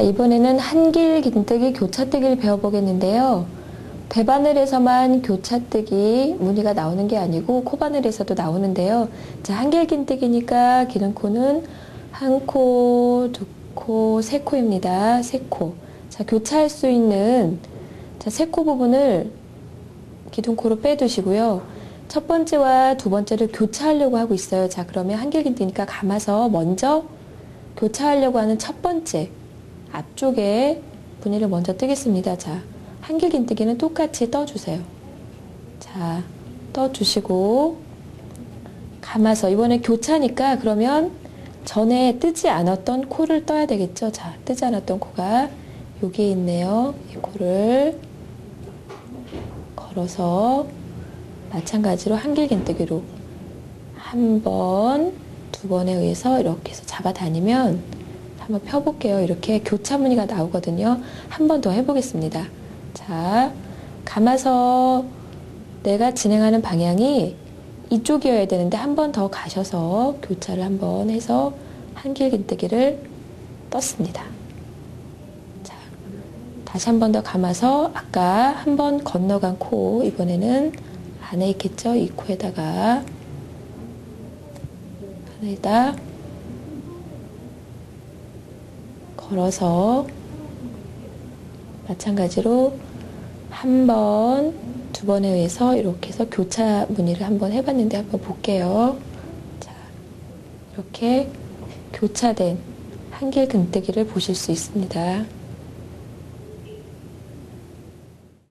이번에는 한길 긴뜨기 교차뜨기를 배워보겠는데요. 배바늘에서만 교차뜨기 무늬가 나오는 게 아니고 코바늘에서도 나오는데요. 자, 한길 긴뜨기니까 기둥코는 한 코, 두 코, 세 코입니다. 세 코. 자, 교차할 수 있는 자, 세 코 부분을 기둥코로 빼두시고요. 첫 번째와 두 번째를 교차하려고 하고 있어요. 자, 그러면 한길 긴뜨니까 감아서 먼저 교차하려고 하는 첫 번째 앞쪽에 무늬를 먼저 뜨겠습니다. 자, 한길 긴뜨기는 똑같이 떠주세요. 자, 떠주시고 감아서 이번에 교차니까 그러면 전에 뜨지 않았던 코를 떠야 되겠죠. 자, 뜨지 않았던 코가 여기에 있네요. 이 코를 걸어서 마찬가지로 한길 긴뜨기로 한 번, 두 번에 의해서 이렇게 해서 잡아 다니면 한번 펴볼게요. 이렇게 교차 무늬가 나오거든요. 한 번 더 해보겠습니다. 자, 감아서 내가 진행하는 방향이 이쪽이어야 되는데 한 번 더 가셔서 교차를 한 번 해서 한길 긴뜨기를 떴습니다. 자, 다시 한 번 더 감아서 아까 한 번 건너간 코 이번에는 안에 있겠죠? 이 코에다가 안에다 걸어서 마찬가지로 한 번, 두 번에 의해서 이렇게 해서 교차 무늬를 한번 해봤는데 한번 볼게요. 자, 이렇게 교차된 한길 금뜨기를 보실 수 있습니다.